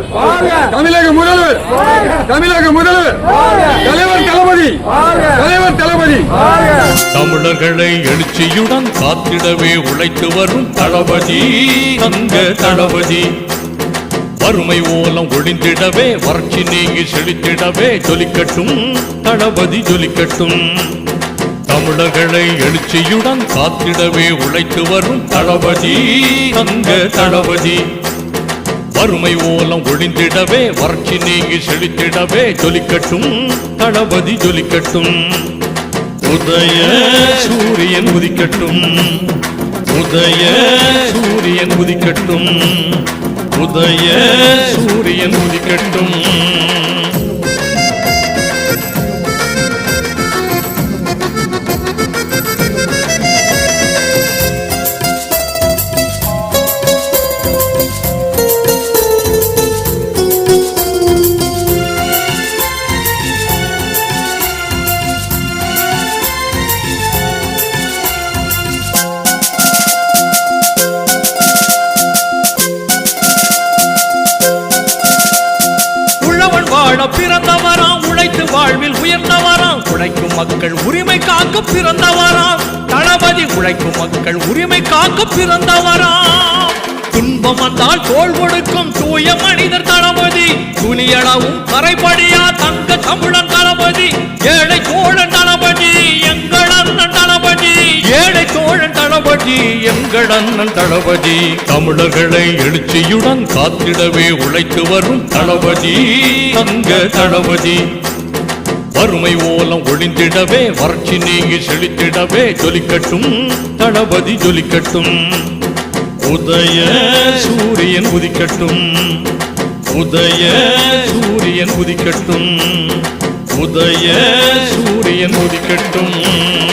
முதல்வர். தமிழக முதல்வர். தமிழக முதல்வர். தலைவர் தளபதி. தலைவர் தளபதி. தமிழர்களை எழுச்சியுடன் காத்திடவே உழைத்து வரும் தளபதி தங்க தளபதி. வறுமை ஓலம் ஒளிந்திடவே வறட்சி நீங்கி செழித்திடவே ஜொலிக்கட்டும் தளபதி ஜொலிக்கட்டும். தமிழர்களை எழுச்சியுடன் காத்திடவே உழைத்து வரும் தளபதி தங்க தளபதி. வறுமை ஓலம் ஒளிந்திடவே வறட்சி நீங்கி செழித்திடவே ஜொலிக்கட்டும் தளபதி ஜொலிக்கட்டும். உதய சூரியன் உதிக்கட்டும். உதய சூரியன் உதிக்கட்டும். உதய சூரியன் உதிக்கட்டும். வாழ பிறந்தவராம் உழைத்து வாழ்வில் உயர்ந்தவராம். உழைக்கும் மக்கள் உரிமை காக்க பிறந்தவராம். தளபதி உழைக்கும் மக்கள் உரிமை காக்க பிறந்தவராம். துன்பம் வந்தால் தோல் கொடுக்கும் தூய மனிதர் தளபதி. துணியளவும் கரைபடியா தங்க தமிழன் தளபதி. ஏழை தோழன் எங்கள் அண்ணன் தளபதி. தமிழர்களை எழுச்சியுடன் காத்திடவே உழைத்து வரும் தளபதி. தங்க தளபதி. வறுமை ஓலம் ஒளிந்திடவே வறட்சி நீங்கி செழித்திடவே ஜொலிக்கட்டும் தளபதி ஜொலிக்கட்டும். உதய சூரியன் உதிக்கட்டும். உதய சூரியன் உதிக்கட்டும். உதய சூரியன் உதிக்கட்டும்.